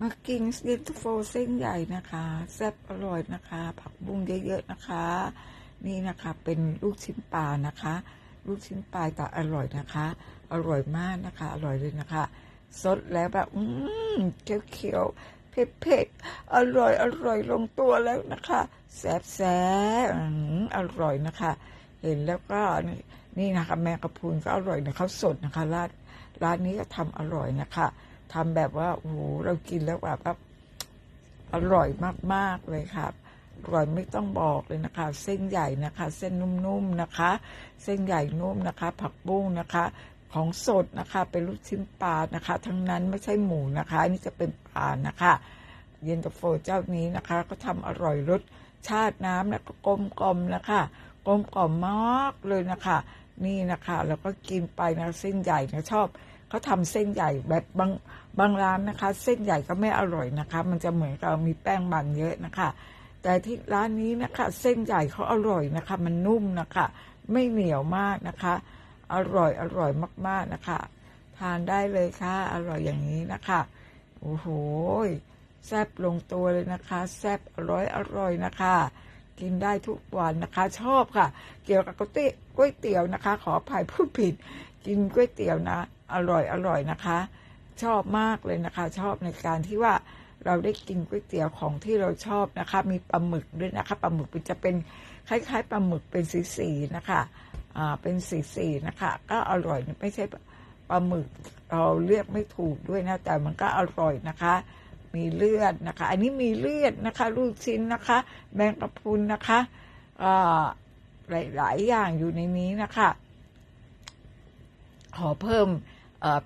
มากินเย็นตาโฟเส้นใหญ่นะคะ แซ่บอร่อยนะคะ ผักบุ้งเยอะๆนะคะ นี่นะคะเป็นลูกชิ้นปลานะคะ ลูกชิ้นปลาแต่อร่อยนะคะ อร่อยมากนะคะ อร่อยเลยนะคะสดแล้วแบบอืมเขียวๆเผ็ดๆอร่อยอร่อยลงตัวแล้วนะคะแซ่บแซ่บอืมอร่อยนะคะ เห็นแล้วก็นี่นี่นะคะ แมงกะพรุนก็อร่อยนะเขาสดนะคะร้านร้านนี้ก็ทำอร่อยนะคะ ทำแบบว่าโอ้โหเรากินแล้วแบบอร่อยมากๆเลยค่ะอร่อยไม่ต้องบอกเลยนะคะ เส้นใหญ่นะคะ เส้นนุ่มๆนะคะ เส้นใหญ่นุ่มนะคะ ผักบุ้งนะคะของสดนะคะเป็นลูกชิ้นปลานะคะ ทั้งนั้นไม่ใช่หมูนะคะอันนี่จะเป็นปลานะคะ เย็นตาโฟเจ้านี้นะคะ ก็ทำอร่อยรสชาติน้ำแล้วก็กลมกลมๆนะคะกลมกล่อมมากเลยนะคะ นี่นะคะแล้วก็กินไปนะเส้นใหญ่นะชอบ เขาทำเส้นใหญ่แบบบางบางร้านนะคะ เส้นใหญ่ก็ไม่อร่อยนะคะ มันจะเหมือนกับมีแป้งบางเยอะนะคะ แต่ที่ร้านนี้นะคะ เส้นใหญ่เขาอร่อยนะคะ มันนุ่มนะคะ ไม่เหนียวมากนะคะ อร่อยอร่อยมากๆนะคะ ทานได้เลยค่ะ อร่อยอย่างนี้นะคะโอ้โหแซบลงตัวเลยนะคะ แซบอร่อยอร่อยนะคะ กินได้ทุกวันนะคะ ชอบค่ะ เกี่ยวกับก๋วยเตี๋ยวก๋วยเตี๋ยวนะคะ ขออภัยพูดผิด กินก๋วยเตี๋ยวนะ อร่อยอร่อยนะคะ ชอบมากเลยนะคะ ชอบในการที่ว่าเราได้กินก๋วยเตี๋ยวของที่เราชอบนะคะ มีปลาหมึกด้วยนะคะปลาหมึกมันจะเป็นคล้ายๆปลาหมึกเป็นสีๆนะคะอ่าเป็นสีๆนะคะ ก็อร่อยไม่ใช่ปลาหมึกเราเรียกไม่ถูกด้วยนะแต่มันก็อร่อยนะคะ มีเลือดนะคะ อันนี้มีเลือดนะคะ ลูกชิ้นนะคะแมงกะพรุนนะคะอ่าหลายๆอย่างอยู่ในนี้นะคะ ขอเพิ่ม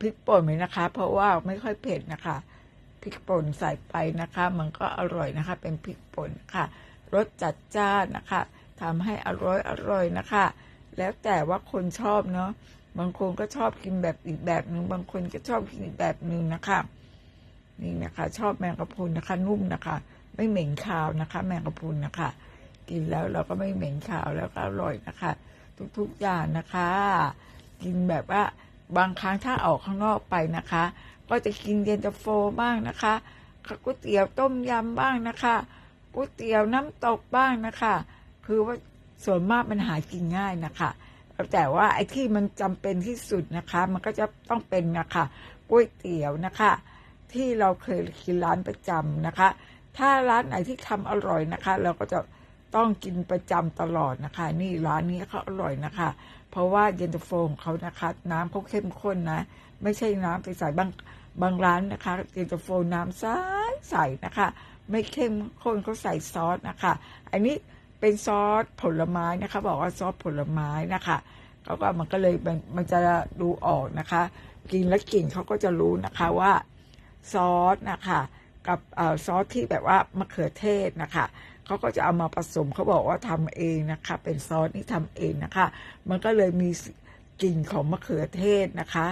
พริกป่นไหมนะคะ เพราะว่าไม่ค่อยเผ็ดนะคะพริกป่นใส่ไปนะคะ มันก็อร่อยนะคะ เป็นพริกป่นค่ะรสจัดจ้านนะคะทำให้อร่อยอร่อยนะคะ แล้วแต่ว่าคนชอบเนาะบางคนก็ชอบกินแบบอีกแบบหนึ่งบางคนก็ชอบกินอีกแบบหนึ่งนะคะนี่นะคะ ชอบแมงกะพรุนนะคะ นุ่มนะคะ ไม่เหม็นคาวนะคะ แมงกะพรุนนะคะ กินแล้วเราก็ไม่เหม็นคาวแล้วก็อร่อยนะคะ ทุกๆอย่างนะคะ กินแบบว่า บางครั้งถ้าออกข้างนอกไปนะคะ ก็จะกินเย็นตาโฟบ้างนะคะก๋วยเตี๋ยวต้มยำบ้างนะคะก๋วยเตี๋ยวน้ำตกบ้างนะคะ คือว่าส่วนมากมันหากินง่ายนะคะแต่ว่าไอ้ที่มันจำเป็นที่สุดนะคะ มันก็จะต้องเป็นนะคะก๋วยเตี๋ยวนะคะ ที่เราเคยกินร้านประจำนะคะ ถ้าร้านไหนที่ทำอร่อยนะคะ เราก็จะ ต้องกินประจำตลอดนะคะ นี่ร้านนี้เขาอร่อยนะคะ เพราะว่าเย็นตาโฟของเขานะคะ น้ำเขาเข้มข้นนะ ไม่ใช่น้ำใสๆบางบางร้านนะคะ เย็นตาโฟน้ำใสใสนะคะ ไม่เข้มข้นเขาใส่ซอสนะคะ อันนี้เป็นซอสผลไม้นะคะ บอกว่าซอสผลไม้นะคะเขาก็มันก็เลยมันมันจะดูออกนะคะ กินแล้วกลิ่นเขาก็จะรู้นะคะว่าซอสนะคะ กับอซอสที่แบบว่ามะเขือเทศนะคะเขาก็จะเอามาผสมเขาบอกว่าทำเองนะคะ เป็นซอสนี่ทำเองนะคะ มันก็เลยมีกลิ่นของมะเขือเทศนะคะ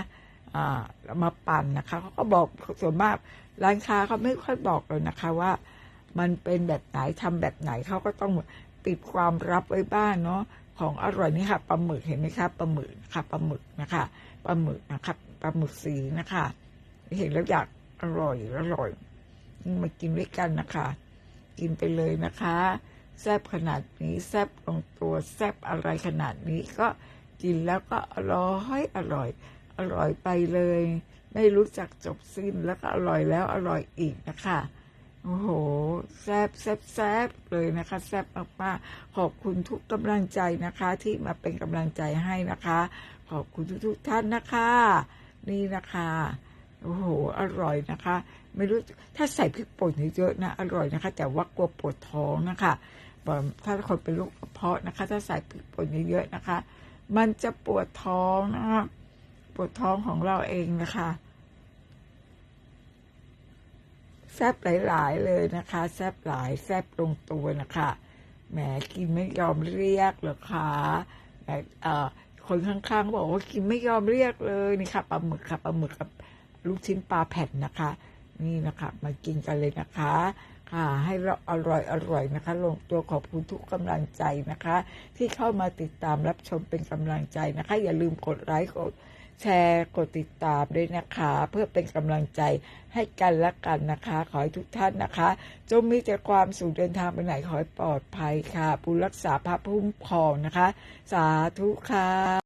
อ่ามาปั่นนะคะเขาก็บอกส่วนมากร้านค้าเขาไม่ค่อยบอกเลยนะคะว่า มันเป็นแบบไหนทำแบบไหนเขาก็ต้องปิดความลับไว้บ้างเนาะของอร่อยนี่ค่ะปลาหมึกเห็นไหมคะปลาหมึกค่ะปลาหมึกนะคะปลาหมึกนะคะปลาหมึกสีนะคะ เห็นแล้วอยากอร่อยอร่อย มากินด้วยกันนะคะ กินไปเลยนะคะ แซบขนาดนี้แซบลงตัวแซบอะไรขนาดนี้ก็กินแล้วก็อร่อยอร่อย อร่อยไปเลย ไม่รู้จักจบสิ้นแล้วก็อร่อยแล้วอร่อยอีกนะคะโอ้โห แซบแซบแซบเลยนะคะ แซบมากๆขอบคุณทุกกำลังใจนะคะ ที่มาเป็นกำลังใจให้นะคะ ขอบคุณทุกๆท่านนะคะ นี่นะคะ โอ้โห อร่อยนะคะ ไม่รู้ถ้าใส่พริกป่นเยอะๆนะอร่อยนะคะ แต่ว่ากลัวปวดท้องนะคะแบบถ้าคนเป็นโรคกระเพาะนะคะ ถ้าใส่พริกป่นเยอะๆนะคะ มันจะปวดท้องนะคะปวดท้องของเราเองนะคะแซบหลายๆเลยนะคะ แซบหลายแซบลงตัวนะคะแหมกินไม่ยอมเรียกเหรอคะแต่เอ่อคนข้างๆบอกว่ากินไม่ยอมเรียกเลยนี่ค่ะปลาหมึกค่ะปลาหมึกกับลูกชิ้นปลาแผ่นนะคะ นี่นะคะมากินกันเลยนะคะ ค่ะ ให้เราอร่อยอร่อยนะคะ ลงตัวขอบคุณทุกกำลังใจนะคะ ที่เข้ามาติดตามรับชมเป็นกำลังใจนะคะ อย่าลืมกดไลค์กดแชร์กดติดตามด้วยนะคะ เพื่อเป็นกำลังใจให้กันและกันนะคะ ขอให้ทุกท่านนะคะ จงมีแต่ความสุขเดินทางไปไหนขอให้ปลอดภัยค่ะบุญรักษาพระพุ่มครองนะคะ สาธุค่ะ